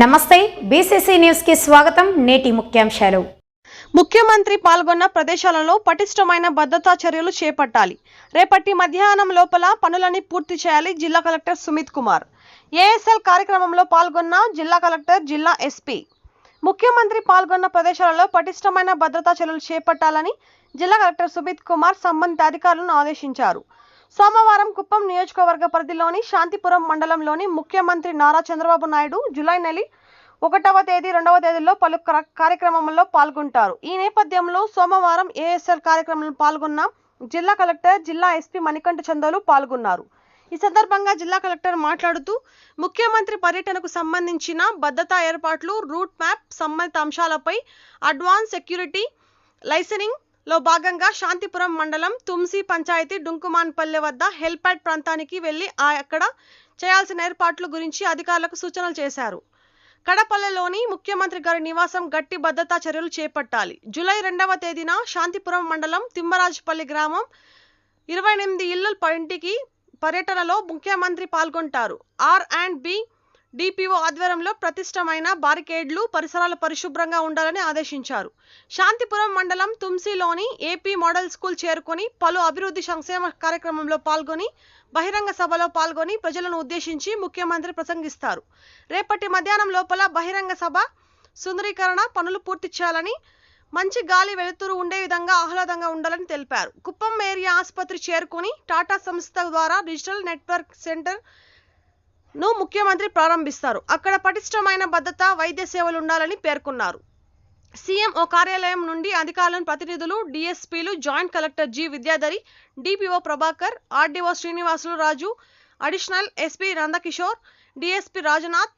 నమస్తే బీసీసీ న్యూస్కి స్వాగతం. నేటి ముఖ్యాంశాలు. ముఖ్యమంత్రి పాల్గొన్న ప్రదేశాలలో పటిష్టమైన భద్రతా చర్యలు చేపట్టాలి. రేపటి మధ్యాహ్నం లోపల పనులని పూర్తి చేయాలి జిల్లా కలెక్టర్ సుమిత్ కుమార్. ఏఎస్ఎల్ కార్యక్రమంలో పాల్గొన్న జిల్లా కలెక్టర్ జిల్లా ఎస్పీ. ముఖ్యమంత్రి పాల్గొన్న ప్రదేశాలలో పటిష్టమైన భద్రతా చర్యలు చేపట్టాలని జిల్లా కలెక్టర్ సుమిత్ కుమార్ సంబంధిత అధికారులను ఆదేశించారు. సోమవారం కుప్పం నియోజకవర్గ పరిధిలోని శాంతిపురం మండలంలోని ముఖ్యమంత్రి నారా చంద్రబాబు నాయుడు జూలై నెల ఒకటవ తేదీ రెండవ తేదీలో పలు కార్యక్రమంలో పాల్గొంటారు. ఈ నేపథ్యంలో సోమవారం ఏఎస్ఎల్ కార్యక్రమంలో పాల్గొన్న జిల్లా కలెక్టర్ జిల్లా ఎస్పీ మణికంఠ చందోలు పాల్గొన్నారు. ఈ సందర్భంగా జిల్లా కలెక్టర్ మాట్లాడుతూ ముఖ్యమంత్రి పర్యటనకు సంబంధించిన భద్రతా ఏర్పాట్లు రూట్ మ్యాప్ సంబంధిత అంశాలపై అడ్వాన్స్ సెక్యూరిటీ లైసెనింగ్ లో భాగంగా శాంతిపురం మండలం తుమ్సి పంచాయతీ డుంకుమాన్పల్లె వద్ద హెల్ప్యాడ్ ప్రాంతానికి వెళ్ళి ఆ అక్కడ చేయాల్సిన ఏర్పాట్ల గురించి అధికారులకు సూచనలు చేశారు. కడపల్లెలోని ముఖ్యమంత్రి గారి నివాసం గట్టి భద్రతా చర్యలు చేపట్టాలి. జూలై రెండవ తేదీన శాంతిపురం మండలం తిమ్మరాజుపల్లి గ్రామం ఇరవై ఎనిమిది ఇళ్ళ ఇంటికి పర్యటనలో ముఖ్యమంత్రి పాల్గొంటారు. ఆర్ అండ్ బి డిపిఓ ఆధ్వర్యంలో ప్రతిష్టమైన బారికేడ్లు పరిసరాలు పరిశుభ్రంగా ఉండాలని ఆదేశించారు. శాంతిపురం మండలం తుమ్సిలోని ఏపీ మోడల్ స్కూల్ చేరుకొని పలు అభివృద్ధి సంక్షేమ కార్యక్రమంలో పాల్గొని బహిరంగ సభలో పాల్గొని ప్రజలను ఉద్దేశించి ముఖ్యమంత్రి ప్రసంగిస్తారు. రేపటి మధ్యాహ్నం లోపల బహిరంగ సభ సుందరీకరణ పనులు పూర్తి చేయాలని మంచి గాలి వెలుతురు ఉండే విధంగా ఆహ్లాదంగా ఉండాలని తెలిపారు. కుప్పం ఏరియా ఆసుపత్రి చేరుకొని టాటా సంస్థ ద్వారా డిజిటల్ నెట్వర్క్ సెంటర్ ను ముఖ్యమంత్రి ప్రారంభిస్తారు. అక్కడ పటిష్టమైన భద్రత వైద్య సేవలు ఉండాలని పేర్కొన్నారు. సీఎం ఓ కార్యాలయం నుండి అధికారులను ప్రతినిధులు డిఎస్పీలు joint collector G Vidyadhari DPO Prabhakar RDO Srinivasulu Raju additional SP Nandakishore DSP Rajanath